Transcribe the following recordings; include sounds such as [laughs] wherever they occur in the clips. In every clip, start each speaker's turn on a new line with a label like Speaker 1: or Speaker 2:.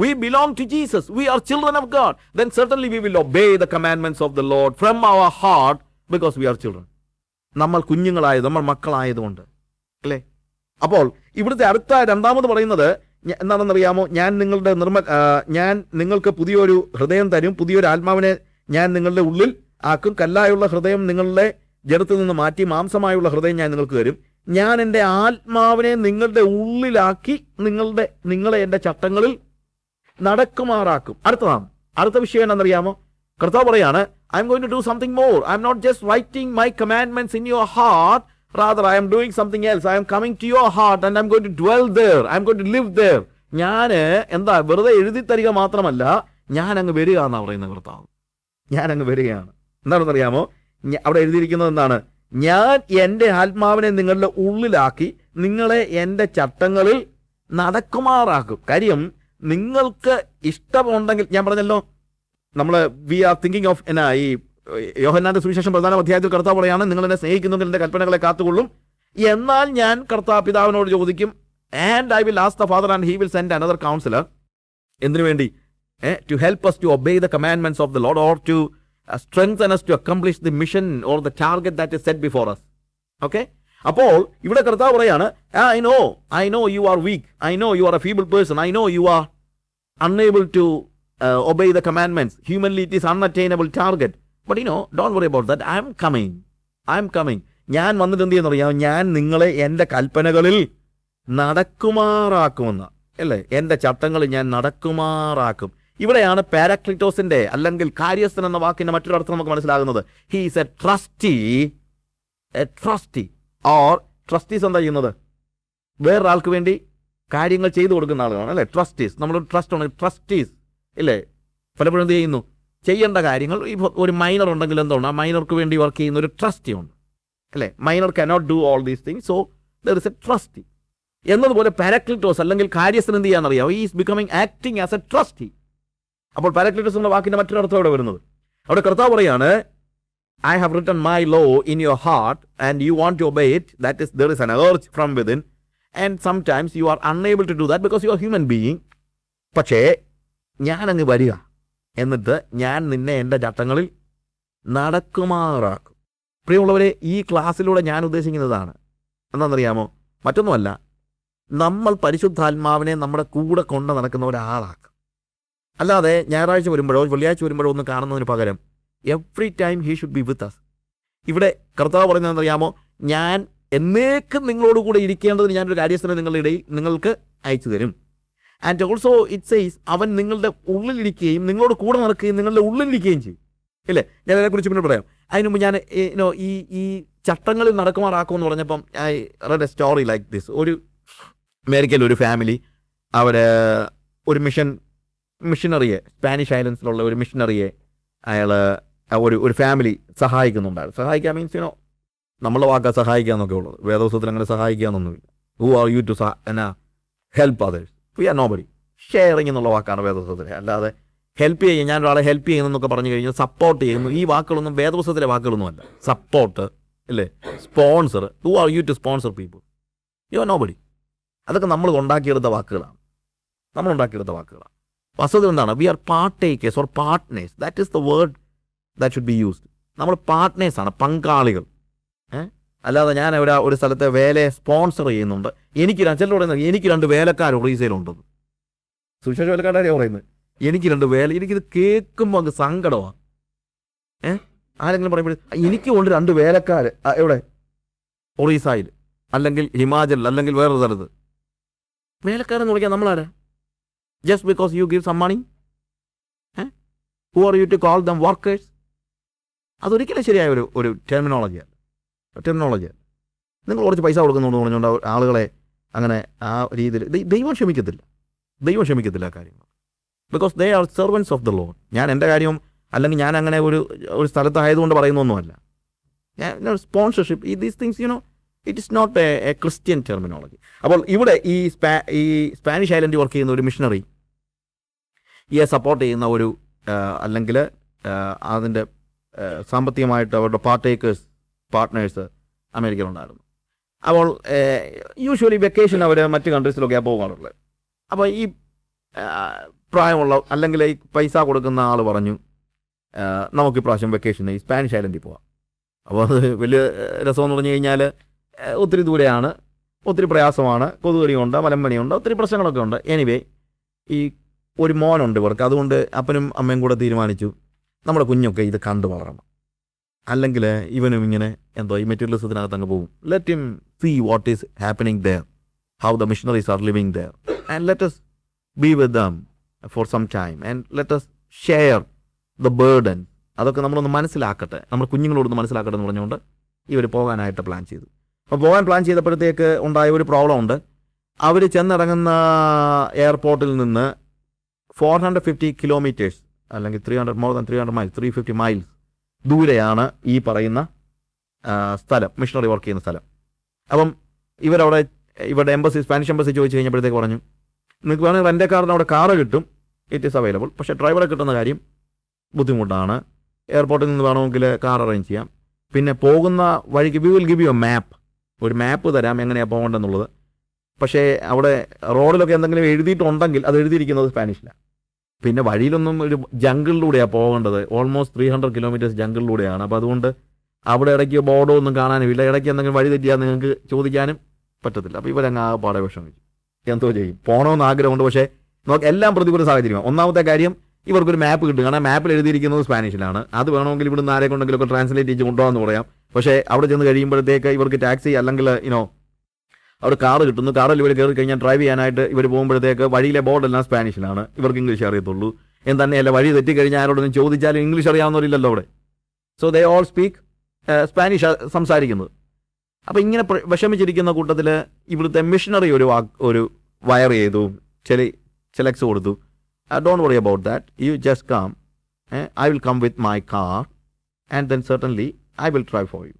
Speaker 1: we belong to Jesus, we are children of God, then certainly we will obey the commandments of the Lord from our heart because we are children. നമ്മൾ കുഞ്ഞുങ്ങളായത് നമ്മൾ മക്കളായതുകൊണ്ട്. അല്ലേ? അപ്പോൾ ഇവിടുത്തെ അടുത്ത രണ്ടാമത് പറയുന്നത് എന്താണെന്നറിയാമോ? ഞാൻ നിങ്ങളുടെ നിർമ്മ ഞാൻ നിങ്ങൾക്ക് പുതിയൊരു ഹൃദയം തരും. പുതിയൊരു ആത്മാവിനെ ഞാൻ നിങ്ങളുടെ ഉള്ളിൽ ആക്കും. കല്ലായുള്ള ഹൃദയം നിങ്ങളുടെ ജഡത്തിൽ നിന്ന് മാറ്റി മാംസമായുള്ള ഹൃദയം ഞാൻ നിങ്ങൾക്ക് തരും. ഞാൻ എന്റെ ആത്മാവിനെ നിങ്ങളുടെ ഉള്ളിലാക്കി നിങ്ങളുടെ നിങ്ങളെ എന്റെ ചട്ടങ്ങളിൽ നടക്കുമാറാക്കും. അടുത്തതാണ് അടുത്ത വിഷയം എന്നറിയാമോ കർത്താവ് പറയാണ് I'm going to do something more I'm not just writing my commandments in your heart rather I'm doing something else I'm coming to your heart and I'm going to dwell there I'm going to live there ഞാൻ എന്താ വെറുതെ എഴുതി തരിക മാത്രമല്ല ഞാൻ അങ്ങ് വരിക എന്നാണ് പറയുന്നത് കർത്താവ്. ഞാൻ അങ്ങ് വരികയാണ്. എന്താണെന്ന് അറിയാമോ അവിടെ എഴുതിയിരിക്കുന്നത് എന്താണ്? ഞാൻ എന്റെ ആത്മാവിനെ നിങ്ങളുടെ ഉള്ളിലാക്കി നിങ്ങളെ എന്റെ ചട്ടങ്ങളിൽ നടക്കുമാറാക്കും. കാര്യം നിങ്ങൾക്ക് ഇഷ്ടമുണ്ടെങ്കിൽ ഞാൻ പറഞ്ഞല്ലോ നമ്മൾ വി ആർ തിങ്കിങ് ഓഫ് എന്നാ ഈ യോഹന്നാന്റെ സുവിശേഷം പ്രധാന അധ്യായത്തിൽ കർത്താവ് പറയാണ് നിങ്ങൾ എന്നെ സ്നേഹിക്കുന്നെങ്കിൽ എന്റെ കൽപ്പനകളെ കാത്തുകൊള്ളും. എന്നാൽ ഞാൻ കർത്താവ് പിതാവിനോട് ചോദിക്കും and I will ask the father and he will send another counsellor എന്തിനു വേണ്ടി? To help us to obey the commandments of the Lord or to strengthen us to accomplish the mission or the target that is set before us. Okay അപ്പോൾ ഇവിടെ കർത്താവ് പറയാണ് I know I know you are weak I know you are a feeble person I know you are unable to obey the obey humanly it is unattainable target but you know don't worry about that I'm coming I'm coming ഞാൻ വന്നിട്ട് എന്ത് ചെയ്യുന്നറിയാം ഞാൻ നിങ്ങളെ എന്റെ കൽപ്പനകളിൽ നടക്കുമാറാക്കുമെന്ന്. അല്ലേ? എന്റെ ചട്ടങ്ങൾ ഞാൻ നടക്കുമാറാക്കും. ഇവിടെയാണ് പാരാക്ലിറ്റോസിന്റെ അല്ലെങ്കിൽ കാര്യസ്ഥൻ എന്ന വാക്കിന്റെ മറ്റൊരു അർത്ഥം നമുക്ക് മനസ്സിലാകുന്നത്. He is a trustee a trustee or trustees എന്താ ചെയ്യുന്നത്? വേറൊരാൾക്ക് വേണ്ടി കാര്യങ്ങൾ ചെയ്തു കൊടുക്കുന്ന ആളുകളാണ് അല്ലേ? ട്രസ്റ്റീസ് നമ്മളൊരു ട്രസ്റ്റ് ഉണ്ടെങ്കിൽ ട്രസ്റ്റീസ് ഇല്ലേ? പലപ്പോഴും എന്ത് ചെയ്യുന്നു? ചെയ്യേണ്ട കാര്യങ്ങൾ ഇപ്പോൾ ഒരു മൈനർ ഉണ്ടെങ്കിൽ എന്തുകൊണ്ട് ആ മൈനർക്ക് വേണ്ടി വർക്ക് ചെയ്യുന്ന ഒരു ട്രസ്റ്റി ഉണ്ട്. അല്ലേ? Minor cannot do all these thing so there is a trustee എന്നതുപോലെ പാരക്ലിറ്റോസ് അല്ലെങ്കിൽ കാര്യസ്ഥൻ എന്ത് ചെയ്യാന്നറിയാം is becoming acting as a trustee അപ്പോൾ പാരക്ലിറ്റോസ് എന്ന വാക്കിന്റെ മറ്റൊരു അർത്ഥം ഇവിടെ വരുന്നത്? അവിടെ കർത്താവ് പറയാണ് I have written my law in your heart and you want to obey it that is there is an urge from within and sometimes you are unable to do that because you are human being പക്ഷേ ഞാൻ അങ്ങ് വരിക. എന്നിട്ട് ഞാൻ നിന്നെ എന്റെ ചട്ടങ്ങളിൽ നടക്കുമാറാക്കും. പ്രിയമുള്ളവരെ ഈ ക്ലാസ്സിലൂടെ ഞാൻ ഉദ്ദേശിക്കുന്നതാണ്. എന്താണെന്നറിയാമോ? മറ്റൊന്നുമല്ല. നമ്മൾ പരിശുദ്ധാത്മാവിനെ നമ്മുടെ കൂടെ കൊണ്ട് നടക്കുന്ന ഒരാളാക്കും. അല്ലാതെ ഞായറാഴ്ച വരുമ്പോഴോ വെള്ളിയാഴ്ച വരുമ്പോഴോ ഒന്ന് കാണുന്നതിന് പകരം every time he should be with us ഇവിടെ കർത്താവ് പറയുന്നത് അറിയാമോ ഞാൻ എന്നേക്കും നിങ്ങളോട് കൂടെ ഇരിക്കേണ്ടതിന് ഞാനൊരു കാര്യസ്ഥനെ നിങ്ങളുടെ ഇടയിൽ നിങ്ങൾക്ക് അയച്ചു തരും. ആൻഡ് ഓൾസോ ഇറ്റ് സെയ്സ് അവൻ നിങ്ങളുടെ ഉള്ളിലിരിക്കുകയും നിങ്ങളോട് കൂടെ നടക്കുകയും നിങ്ങളുടെ ഉള്ളിലിരിക്കുകയും ചെയ്യും. ഇല്ലേ? ഞാൻ അതിനെക്കുറിച്ച് പിന്നെ പറയാം. അതിന് മുമ്പ് ഞാൻ ഇനോ ഈ ഈ ചട്ടങ്ങളിൽ നടക്കുമാറാക്കുമെന്ന് പറഞ്ഞപ്പം I read a story like this ഒരു അമേരിക്കയിൽ ഒരു ഫാമിലി അവർ ഒരു മിഷൻ മിഷനറിയെ സ്പാനിഷ് ഐലൻഡ്സിലുള്ള ഒരു മിഷനറിയെ അയാൾ ഒരു ഒരു ഫാമിലി സഹായിക്കുന്നുണ്ടായിരുന്നു. സഹായിക്കുക മീൻസ് യുനോ നമ്മളെ വാക്കാ സഹായിക്കുക എന്നൊക്കെ ഉള്ളത്. വേദോസത്തിൽ അങ്ങനെ സഹായിക്കുക എന്നൊന്നുമില്ല ഹു ആർ യു ടു എന്നാ help others we are nobody sharing എന്നുള്ള വാക്കാണ് വേദോത്സവത്തിൽ അല്ലാതെ ഹെൽപ്പ് ചെയ്യുക ഞാൻ ഒരാളെ ഹെൽപ്പ് ചെയ്യുന്നൊക്കെ പറഞ്ഞു കഴിഞ്ഞാൽ സപ്പോർട്ട് ചെയ്യുന്നു. ഈ വാക്കുകളൊന്നും വേദപുസ്തകത്തിലെ വാക്കുകളൊന്നും അല്ല. സപ്പോർട്ട് അല്ലേ? Sponsor who are you to sponsor people you are nobody അതൊക്കെ നമ്മൾ ഉണ്ടാക്കിയെടുത്ത വാക്കുകളാണ്. നമ്മൾ ഉണ്ടാക്കിയെടുത്ത വാക്കുകളാണ്. വസ്തുത എന്താണ്? We are partakers or partners that is the word that should be used നമ്മൾ പാർട്ട്നേഴ്സാണ് പങ്കാളികൾ. അല്ലാതെ ഞാൻ ഇവിടെ ഒരു സ്ഥലത്തെ വേലയെ സ്പോൺസർ ചെയ്യുന്നുണ്ട്. എനിക്ക് ചിലർ പറയുന്നത് എനിക്ക് രണ്ട് വേലക്കാർ ഒറീസയിലുണ്ടെന്ന് സുവിശേഷ വേലക്കാരെ പറയുന്നത്? എനിക്ക് രണ്ട് വേല എനിക്കിത് കേൾക്കുമ്പോൾ അങ്ങ് സങ്കടമാണ് ഏ? ആരെങ്കിലും പറയുമ്പോൾ എനിക്ക് കൊണ്ട് രണ്ട് വേലക്കാർ. എവിടെ? ഒറീസയിൽ. അല്ലെങ്കിൽ ഹിമാചലിൽ അല്ലെങ്കിൽ വേറൊരു സ്ഥലത്ത്. വേലക്കാരെന്ന് വിളിക്കാൻ നമ്മളാരാ? Just because you give some money who are you to call them workers അതൊരിക്കലും ശരിയായ ഒരു ഒരു ടെർമിനോളജിയാണ് ടെർമിനോളജിയാണ് നിങ്ങൾ കുറച്ച് പൈസ കൊടുക്കുന്നുണ്ട് പറഞ്ഞുകൊണ്ട് ആളുകളെ അങ്ങനെ ആ രീതിയിൽ ദൈവം ക്ഷമിക്കത്തില്ല. ദൈവം ക്ഷമിക്കത്തില്ല കാര്യങ്ങൾ. Because they are servants of the Lord ഞാൻ എന്റെ കാര്യം അല്ലെങ്കിൽ ഞാൻ അങ്ങനെ ഒരു ഒരു സ്ഥലത്തായതുകൊണ്ട് പറയുന്നൊന്നുമല്ല. ഞാൻ സ്പോൺസർഷിപ്പ് ഈ these things you know it is not a a Christian terminology അപ്പോൾ ഇവിടെ ഈ സ്പാ ഈ സ്പാനിഷ് ഐലൻഡിൽ വർക്ക് ചെയ്യുന്ന ഒരു മിഷണറി ഈ സപ്പോർട്ട് ചെയ്യുന്ന ഒരു അല്ലെങ്കിൽ അതിന്റെ സാമ്പത്തികമായിട്ട് അവരുടെ പാർട്ടേക്കേഴ്സ് പാർട്ട്നേഴ്സ് അമേരിക്കയിലുണ്ടായിരുന്നു. അപ്പോൾ യൂഷ്വലി വെക്കേഷൻ അവർ മറ്റ് കൺട്രീസിലൊക്കെയാണ് പോകാറുള്ളത്. അപ്പോൾ ഈ പ്രായമുള്ള അല്ലെങ്കിൽ ഈ പൈസ കൊടുക്കുന്ന ആൾ പറഞ്ഞു നമുക്ക് ഇപ്രാവശ്യം വെക്കേഷന് ഈ സ്പാനിഷ് ഐലൻഡിൽ പോവാം. അപ്പോൾ അത് വലിയ രസം രസമെന്ന് പറഞ്ഞു കഴിഞ്ഞാൽ ഒത്തിരി ദൂരെയാണ് ഒത്തിരി പ്രയാസമാണ് കൊതുകടിയുണ്ട് മലമ്പനിയുണ്ട് ഒത്തിരി പ്രശ്നങ്ങളൊക്കെ ഉണ്ട്. എനിവേ ഈ ഒരു മോനുണ്ട് ഇവർക്ക്. അതുകൊണ്ട് അപ്പനും അമ്മയും കൂടെ തീരുമാനിച്ചു നമ്മുടെ കുഞ്ഞൊക്കെ ഇത് കണ്ടു വളരണം. അല്ലെങ്കിൽ ഇവനും ഇങ്ങനെ എന്തോ ഈ മെറ്റീരിയലിസത്തിനകത്ത് അങ്ങ് പോകും. Let him see what is happening there how the missionaries are living there and let us be with them for some time and let us share the burden അതൊക്കെ നമ്മളൊന്ന് മനസ്സിലാക്കട്ടെ. നമ്മൾ കുഞ്ഞുങ്ങളോടൊന്ന് മനസ്സിലാക്കട്ടെ എന്ന് പറഞ്ഞുകൊണ്ട് ഇവർ പോകാനായിട്ട് പ്ലാൻ ചെയ്തു. അപ്പോൾ പോകാൻ പ്ലാൻ ചെയ്തപ്പോഴത്തേക്ക് ഉണ്ടായ ഒരു പ്രോബ്ലം ഉണ്ട്. അവർ ചെന്നിറങ്ങുന്ന എയർപോർട്ടിൽ നിന്ന് ഫോർ ഹൺഡ്രഡ് ഫിഫ്റ്റി കിലോമീറ്റേഴ്സ് അല്ലെങ്കിൽ three hundred more than three hundred miles three fifty miles ദൂരെയാണ് ഈ പറയുന്ന സ്ഥലം മിഷണറി വർക്ക് ചെയ്യുന്ന സ്ഥലം. അപ്പം ഇവരവിടെ ഇവരുടെ എംബസി സ്പാനിഷ് എംബസി ചോദിച്ചു കഴിഞ്ഞപ്പോഴത്തേക്ക് പറഞ്ഞു നിങ്ങൾക്ക് വേണമെങ്കിൽ റെന്റെ കാറിന് അവിടെ കാറ് കിട്ടും. ഇറ്റ് ഈസ് അവൈലബിൾ പക്ഷേ ഡ്രൈവറെ കിട്ടുന്ന കാര്യം ബുദ്ധിമുട്ടാണ്. എയർപോർട്ടിൽ നിന്ന് വേണമെങ്കിൽ കാർ അറേഞ്ച് ചെയ്യാം. പിന്നെ പോകുന്ന വഴിക്ക് we will give you a map ഒരു മാപ്പ് തരാം എങ്ങനെയാണ് പോകേണ്ടതെന്നുള്ളത്. പക്ഷേ അവിടെ റോഡിലൊക്കെ എന്തെങ്കിലും എഴുതിയിട്ടുണ്ടെങ്കിൽ അത് എഴുതിയിരിക്കുന്നത് സ്പാനിഷിലാണ് പിന്നെ വഴിയിലൊന്നും ഒരു ജംഗിളിലൂടെയാണ് പോകേണ്ടത്. ഓൾമോസ്റ്റ് ത്രീ ഹൺഡ്രഡ് കിലോമീറ്റേഴ്സ് ജംഗിളിലൂടെയാണ്. അപ്പോൾ അതുകൊണ്ട് അവിടെ ഇടയ്ക്ക് ബോർഡോ ഒന്നും കാണാനും ഇല്ല ഇടയ്ക്ക് എന്തെങ്കിലും വഴി തെറ്റിയാൽ നിങ്ങൾക്ക് ചോദിക്കാനും പറ്റത്തില്ല. അപ്പോൾ ഇവരങ്ങ് ആ പാടെ വിഷമിച്ചു. എന്തോ ചെയ്യും. പോകണമെന്ന് ആഗ്രഹമുണ്ട്. പക്ഷേ നോക്ക് എല്ലാം പ്രതികൂല സാഹചര്യമാണ്. ഒന്നാമത്തെ കാര്യം ഇവർക്കൊരു മാപ്പ് കിട്ടും. കാരണം മാപ്പിൽ എഴുതിയിരിക്കുന്നത് സ്പാനിഷിലാണ്. അത് വേണമെങ്കിൽ ഇവിടുന്ന് ആരെ കൊണ്ടെങ്കിലും ഒക്കെ ട്രാൻസ്ലേറ്റ് ചെയ്ത് കൊണ്ടുപോകാമെന്ന് പറയാം. പക്ഷേ അവിടെ ചെന്ന് കഴിയുമ്പോഴത്തേക്ക് ഇവർക്ക് ടാക്സി അല്ലെങ്കിൽ ഇനോ അവിടെ കാർ കിട്ടുന്നു. കാറിൽ ഇവർ കയറി കഴിഞ്ഞാൽ ഡ്രൈവ് ചെയ്യാനായിട്ട് ഇവർ പോകുമ്പോഴത്തേക്ക് വഴിയിലെ ബോർഡെല്ലാം സ്പാനിഷിലാണ്. ഇവർക്ക് ഇംഗ്ലീഷ് അറിയത്തുള്ളൂ. എന്ന് തന്നെയല്ല വഴി തെറ്റിക്കഴിഞ്ഞാൽ ആരോടൊന്നും ചോദിച്ചാലും ഇംഗ്ലീഷ് അറിയാവുന്നവരില്ലല്ലോ അവിടെ. So they all speak Spanish സംസാരിക്കുന്നത്. അപ്പം ഇങ്ങനെ വിഷമിച്ചിരിക്കുന്ന കൂട്ടത്തിൽ ഇവിടുത്തെ മിഷണറി ഒരു ഒരു വയർ ചെയ്തു. ചില ചെലക്സ് കൊടുത്തു. Don't worry about that you just come I will come with my car and then certainly I will try for you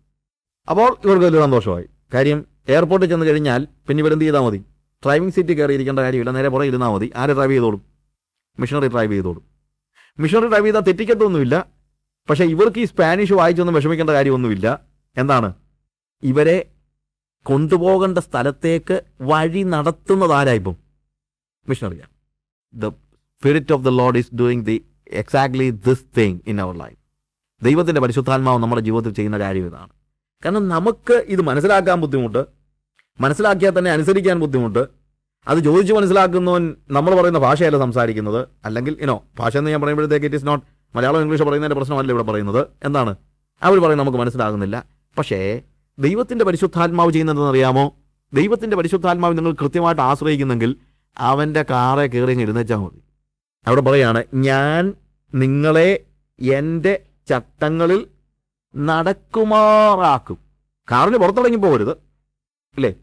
Speaker 1: അപ്പോൾ ഇവർക്ക് വലിയ സന്തോഷമായി. കാര്യം എയർപോർട്ടിൽ ചെന്ന് കഴിഞ്ഞാൽ പിന്നെ ഇവരെന്ത് ചെയ്താൽ മതി? ഡ്രൈവിംഗ് സീറ്റ് കയറി ഇരിക്കേണ്ട കാര്യമില്ല. നേരെ പുറകെ ഇരുന്നാൽ മതി. ആരെ ഡ്രൈവ് ചെയ്തോളും? മിഷണറി ഡ്രൈവ് ചെയ്തോളും. മിഷണറി ഡ്രൈവ് ചെയ്താൽ തെറ്റിക്കത്തൊന്നുമില്ല. പക്ഷേ ഇവർക്ക് ഈ സ്പാനിഷ് വായിച്ചൊന്നും വിഷമിക്കേണ്ട കാര്യമൊന്നുമില്ല. എന്താണ്? ഇവരെ കൊണ്ടുപോകേണ്ട സ്ഥലത്തേക്ക് വഴി നടത്തുന്നത് ആരായിപ്പം മിഷണറിയാണ് the spirit of the Lord is doing the exactly this thing in our life ദൈവത്തിന്റെ പരിശുദ്ധാത്മാവ് നമ്മുടെ ജീവിതത്തിൽ ചെയ്യുന്ന കാര്യം ഇതാണ്. കാരണം നമുക്ക് ഇത് മനസ്സിലാക്കാൻ ബുദ്ധിമുട്ട്. മനസ്സിലാക്കിയാൽ തന്നെ അനുസരിക്കാൻ ബുദ്ധിമുട്ട്. അത് ചോദിച്ച് മനസ്സിലാക്കുന്നവൻ നമ്മൾ പറയുന്ന ഭാഷയല്ല സംസാരിക്കുന്നത്. അല്ലെങ്കിൽ ഇനോ ഭാഷ എന്ന് ഞാൻ പറയുമ്പോഴത്തേക്ക് it is not Malayalam English പറയുന്നതിന്റെ പ്രശ്നമല്ല ഇവിടെ പറയുന്നത് എന്താണ് അവർ പറയും നമുക്ക് മനസ്സിലാകുന്നില്ല. പക്ഷേ ദൈവത്തിന്റെ പരിശുദ്ധാത്മാവ് ചെയ്യുന്നതെന്ന് അറിയാമോ? ദൈവത്തിന്റെ പരിശുദ്ധാത്മാവ് നിങ്ങൾ കൃത്യമായിട്ട് ആശ്രയിക്കുന്നെങ്കിൽ അവന്റെ കാറെ കയറി ഇരുന്നേച്ചാൽ മതി. അവിടെ പറയാണ് ഞാൻ നിങ്ങളെ എന്റെ ചട്ടങ്ങളിൽ നടക്കുമാറാക്കും. കാറിന് പുറത്തിറങ്ങി പോകരുത്. അല്ലേ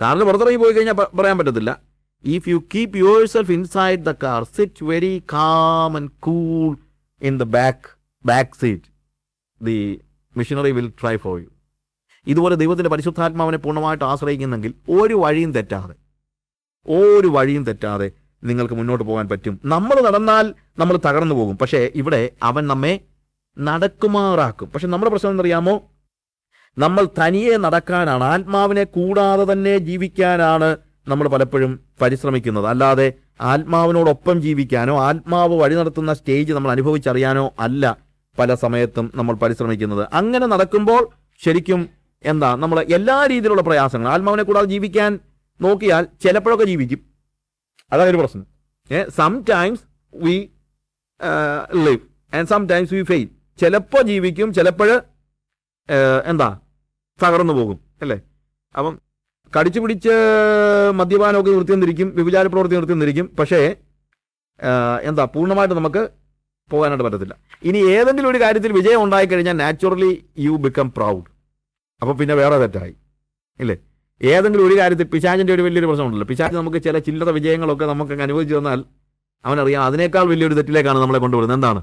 Speaker 1: കാറിന് പുറത്തിറങ്ങി പോയി കഴിഞ്ഞാൽ പറയാൻ പറ്റത്തില്ല. If you keep yourself inside the car sit very calm and cool in the back back seat the missionary will try for you ഇതുപോലെ ദൈവത്തിന്റെ പരിശുദ്ധാത്മാവിനെ പൂർണമായിട്ട് ആശ്രയിക്കുന്നെങ്കിൽ ഒരു വഴിയും തെറ്റാതെ ഒരു വഴിയും തെറ്റാതെ നിങ്ങൾക്ക് മുന്നോട്ട് പോകാൻ പറ്റും. നമ്മൾ നടന്നാൽ നമ്മൾ തകർന്നു പോകും. പക്ഷേ ഇവിടെ അവൻ നമ്മെ നടക്കുമാറാക്കും. പക്ഷെ നമ്മുടെ പ്രശ്നം എന്നറിയാമോ നമ്മൾ തനിയെ നടക്കാനാണ് ആത്മാവിനെ കൂടാതെ തന്നെ ജീവിക്കാനാണ് നമ്മൾ പലപ്പോഴും പരിശ്രമിക്കുന്നത്. അല്ലാതെ ആത്മാവിനോടൊപ്പം ജീവിക്കാനോ ആത്മാവ് വഴി നടത്തുന്ന സ്റ്റേജ് നമ്മൾ അനുഭവിച്ചറിയാനോ അല്ല പല സമയത്തും നമ്മൾ പരിശ്രമിക്കുന്നത്. അങ്ങനെ നടക്കുമ്പോൾ ശരിക്കും എന്താ നമ്മൾ എല്ലാ രീതിയിലുള്ള പ്രയാസങ്ങൾ ആത്മാവിനെ കൂടാതെ ജീവിക്കാൻ നോക്കിയാൽ ചിലപ്പോഴൊക്കെ ജീവിക്കും. അതാണ് ഒരു പ്രശ്നം. ഏ sometimes we live and sometimes we fail ചിലപ്പോൾ ജീവിക്കും ചിലപ്പോൾ എന്താ തകർന്നു പോകും അല്ലേ? അപ്പം കടിച്ചു പിടിച്ച് മദ്യപാനമൊക്കെ നിർത്തി നിന്നിരിക്കും പ്രവൃത്തി നിർത്തി നിന്നിരിക്കും പക്ഷേ എന്താ പൂർണമായിട്ട് നമുക്ക് പോകാനായിട്ട് പറ്റത്തില്ല. ഇനി ഏതെങ്കിലും ഒരു കാര്യത്തിൽ വിജയം ഉണ്ടായിക്കഴിഞ്ഞാൽ നാച്ചുറലി യു ബിക്കം പ്രൗഡ് അപ്പോൾ പിന്നെ വേറെ തെറ്റായി ഇല്ലേ? ഏതെങ്കിലും ഒരു കാര്യത്തിൽ പിശാചിന്റെ ഒരു വലിയൊരു പ്രശ്നമുണ്ടല്ലോ. പിശാജ് നമുക്ക് ചില ചില്ലറ വിജയങ്ങളൊക്കെ നമുക്ക് അനുഭവിച്ചു തന്നാൽ അവനറിയാം അതിനേക്കാൾ വലിയൊരു തെറ്റിലേക്കാണ് നമ്മളെ കൊണ്ടുവരുന്നത്. എന്താണ്?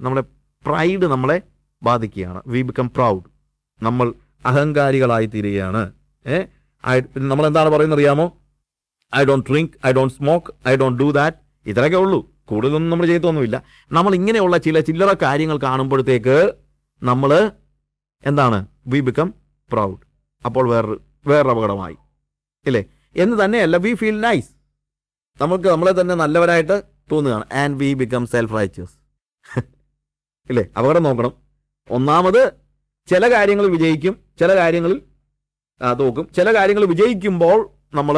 Speaker 1: നമ്മളെ പ്രൈഡ് നമ്മളെ ബാധിക്കുകയാണ്. വി ബിക്കം പ്രൗഡ് നമ്മൾ അഹങ്കാരികളായി തീരുകയാണ്. നമ്മൾ എന്താണ് പറയുന്നത് അറിയാമോ? I don't drink I don't smoke I don't do that. ഇത്രയൊക്കെ ഉള്ളൂ. കൂടുതലൊന്നും നമ്മൾ ചെയ്തൊന്നുമില്ല നമ്മൾ ഇങ്ങനെയുള്ള ചില ചില്ലറ കാര്യങ്ങൾ കാണുമ്പോഴത്തേക്ക് നമ്മൾ എന്താണ്? We become proud. അപ്പോൾ വേറൊരു വേറൊരു അപകടമായി ഇല്ലേ? എന്ന് തന്നെയല്ല വി ഫീൽ നൈസ്. നമുക്ക് നമ്മളെ തന്നെ നല്ലവരായിട്ട് തോന്നുകയാണ്. And we become self righteous [laughs] ഇല്ലേ? അപകടം നോക്കണം. ഒന്നാമത് ചില കാര്യങ്ങൾ വിജയിക്കും ചില കാര്യങ്ങളിൽ തോക്കും. ചില കാര്യങ്ങൾ വിജയിക്കുമ്പോൾ നമ്മൾ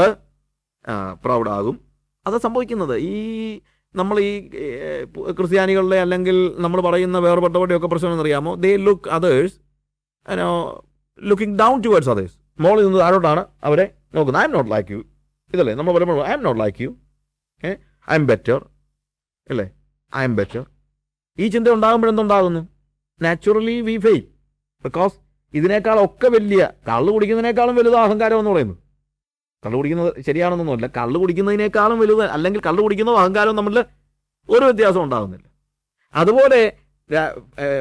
Speaker 1: പ്രൗഡാകും. അത് സംഭവിക്കുന്നത്. ഈ നമ്മൾ ഈ ക്രിസ്ത്യാനികളുടെ അല്ലെങ്കിൽ നമ്മൾ പറയുന്ന വേർപെട്ടവരുടെയൊക്കെ പ്രശ്നം എന്നറിയാമോ? They look others looking down towards others മോളിൽ നിന്ന് താഴോട്ടാണ് അവരെ നോക്കുന്നത്. I'm not like you ഇതല്ലേ? നമ്മൾ പറയുമ്പോൾ I'm not like you ഏ? ഐ എം ബെറ്റർ അല്ലേ ഐ എം ബെറ്റർ ഈ ചിന്ത ഉണ്ടാകുമ്പോഴെന്തുണ്ടാകുന്നു നാച്ചുറലി വി ഫെയിൽ ബിക്കോസ് ഇതിനേക്കാളൊക്കെ വലിയ കള്ള് കുടിക്കുന്നതിനേക്കാളും വലുത് അഹങ്കാരം എന്ന് പറയുന്നത് കള്ള് കുടിക്കുന്നത് ശരിയാണെന്നൊന്നുമല്ല. കള്ള് കുടിക്കുന്നതിനേക്കാളും വലുത് അല്ലെങ്കിൽ കള്ള് കുടിക്കുന്നതും അഹങ്കാരവും നമ്മൾ ഒരു വ്യത്യാസം ഉണ്ടാകുന്നില്ല. അതുപോലെ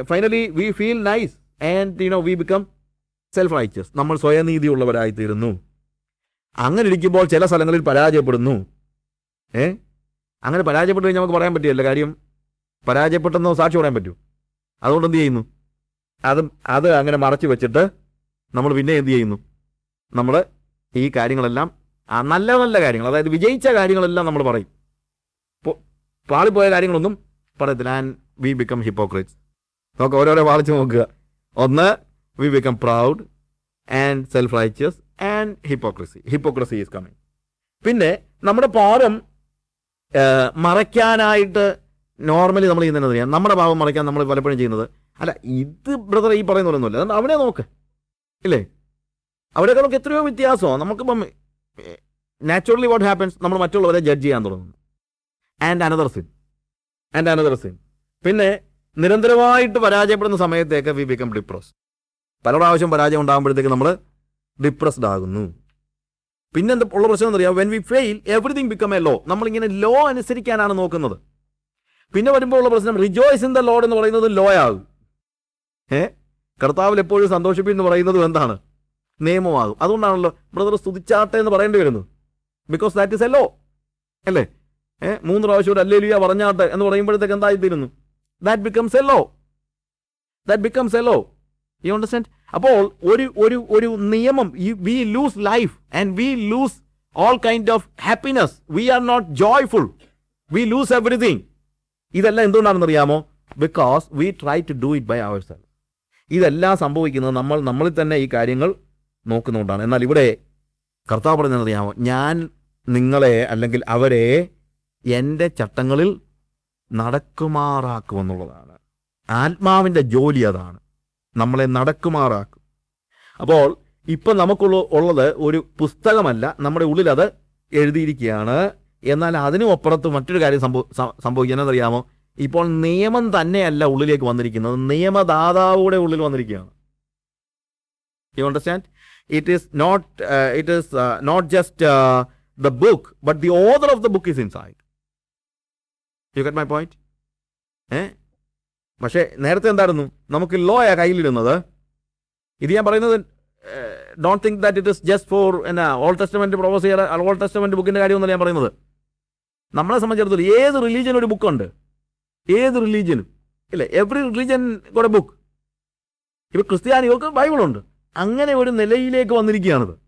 Speaker 1: finally we feel nice and you know we become self righteous നമ്മൾ സ്വയനീതി ഉള്ളവരായിത്തീരുന്നു അങ്ങനെ ഇരിക്കുമ്പോൾ ചില സ്ഥലങ്ങളിൽ പരാജയപ്പെടുന്നു. ഏ? അങ്ങനെ പരാജയപ്പെട്ടു കഴിഞ്ഞാൽ നമുക്ക് പറയാൻ പറ്റില്ല. കാര്യം പരാജയപ്പെട്ടെന്നോ സാക്ഷി പറയാൻ പറ്റൂ. അതുകൊണ്ട് എന്ത് ചെയ്യുന്നു? അത് അത് അങ്ങനെ മറച്ചു വെച്ചിട്ട് നമ്മൾ പിന്നെ എന്ത് ചെയ്യുന്നു? നമ്മൾ ഈ കാര്യങ്ങളെല്ലാം ആ നല്ല നല്ല കാര്യങ്ങൾ അതായത് വിജയിച്ച കാര്യങ്ങളെല്ലാം നമ്മൾ പറയും. പാളിപ്പോയ കാര്യങ്ങളൊന്നും പറയത്തില്ല. ആൻഡ് വി ബിക്കം ഹിപ്പോക്രിറ്റ്സ് നമുക്ക് ഓരോരോ വാളിച്ച് നോക്കുക. ഒന്ന് we become proud and self righteous and hypocrisy hypocrisy is coming പിന്നെ നമ്മുടെ പാപം മറയ്ക്കാനായിട്ട് നോർമലി നമ്മൾ ചെയ്യുന്നത് നമ്മുടെ പാപം മറയ്ക്കാൻ നമ്മൾ പലപ്പോഴും ചെയ്യുന്നത് അല്ല ഇത് ബ്രദർ ഈ പറയുന്ന പോലൊന്നുമില്ല അതുകൊണ്ട് അവനെ നോക്ക്. ഇല്ലേ? അവിടെയൊക്കെ നമുക്ക് എത്രയോ വ്യത്യാസമോ. നമുക്കിപ്പം നാച്ചുറലി വാട്ട് ഹാപ്പൻസ് നമ്മൾ മറ്റുള്ളവരെ ജഡ്ജ് ചെയ്യാൻ തുടങ്ങുന്നു. And another sin and another sin പിന്നെ നിരന്തരമായിട്ട് പരാജയപ്പെടുന്ന സമയത്തേക്ക് വി ബിക്കം ഡിപ്രസ് പല പ്രാവശ്യം പരാജയം ഉണ്ടാകുമ്പോഴത്തേക്ക് നമ്മൾ ഡിപ്രസ്ഡ് ആകുന്നു. പിന്നെ എന്താ ഉള്ള പ്രശ്നം എന്നറിയാം when we fail everything become a law നമ്മളിങ്ങനെ ലോ അനുസരിക്കാനാണ് നോക്കുന്നത്. പിന്നെ വരുമ്പോൾ ഉള്ള പ്രശ്നം റിജോയ്സ് ഇൻ ദ ലോഡ് എന്ന് പറയുന്നത് ലോ ആകും. ഏ? കർത്താവിൽ എപ്പോഴും സന്തോഷിപ്പി എന്ന് പറയുന്നതും എന്താണ്? നിയമമാകും. അതുകൊണ്ടാണല്ലോ ബ്രദർ സ്തുതിച്ചാട്ടെ എന്ന് പറയേണ്ടി വരുന്നു. ബിക്കോസ് ദാറ്റ് ഇസ് എല്ലോ അല്ലേ? ഏ? മൂന്ന് പ്രാവശ്യം ഒരു അല്ലേലിയ പറഞ്ഞാട്ടെ എന്ന് പറയുമ്പോഴത്തേക്ക് എന്തായിത്തീരുന്നു that becomes a law that becomes a law you understand അപ്പോൾ ഒരു ഒരു ഒരു നിയമം we lose life and we lose all kind of happiness we are not joyful we lose everything ഇതെല്ലാം എന്തുകൊണ്ടാണെന്ന് അറിയാമോ because we try to do it by ourself ഇതെല്ലാം സംഭവിക്കുന്നത് നമ്മൾ നമ്മളിൽ തന്നെ ഈ കാര്യങ്ങൾ നോക്കുന്നുകൊണ്ടാണ് എന്നാൽ ഇവിടെ കർത്താവ് പറഞ്ഞറിയാമോ ഞാൻ നിങ്ങളെ അല്ലെങ്കിൽ അവരെ എന്റെ ചട്ടങ്ങളിൽ നടക്കുമാറാക്കുമെന്നുള്ളതാണ്. ആത്മാവിന്റെ ജോലി അതാണ്. നമ്മളെ നടക്കുമാറാക്കും. അപ്പോൾ ഇപ്പം നമുക്കുള്ള ഉള്ളത് ഒരു പുസ്തകമല്ല. നമ്മുടെ ഉള്ളിൽ അത് എഴുതിയിരിക്കുകയാണ്. എന്നാൽ അതിനും അപ്പുറത്ത് മറ്റൊരു കാര്യം സംഭവ സം- സംഭവിക്കുന്നത് അറിയാമോ ഇപ്പോൾ നിയമം തന്നെയല്ല ഉള്ളിലേക്ക് വന്നിരിക്കുന്നത്. നിയമദാതാവുടെ ഉള്ളിൽ വന്നിരിക്കുകയാണ്. You understand it is not it is not just the book but the author of the book is inside you get my point ഏ പക്ഷേ നേരത്തെ എന്തായിരുന്നു? നമുക്ക് ലോയാ കയ്യിലിരുന്നത് ഇത് ഞാൻ പറയുന്നത് don't think that it is just for എന്നാ ഓൾ ടെസ്റ്റമെന്റ് പ്രൊവോസ് ചെയ്യാൻ ഓൾ ടെസ്റ്റമെന്റ് ബുക്കിന്റെ കാര്യമൊന്നുമല്ല ഞാൻ പറയുന്നത്. നമ്മളെ സംബന്ധിച്ചിടത്തോളം ഏത് റിലീജിയൻ ഒരു ബുക്കുണ്ട് ഏത് റിലീജിയനും ഇല്ല? എവറി റിലീജിയൻ എ ബുക്ക് ഇപ്പൊ ക്രിസ്ത്യാനികൾക്ക് ബൈബിളുണ്ട്. അങ്ങനെ ഒരു നിലയിലേക്ക് വന്നിരിക്കുകയാണിത്.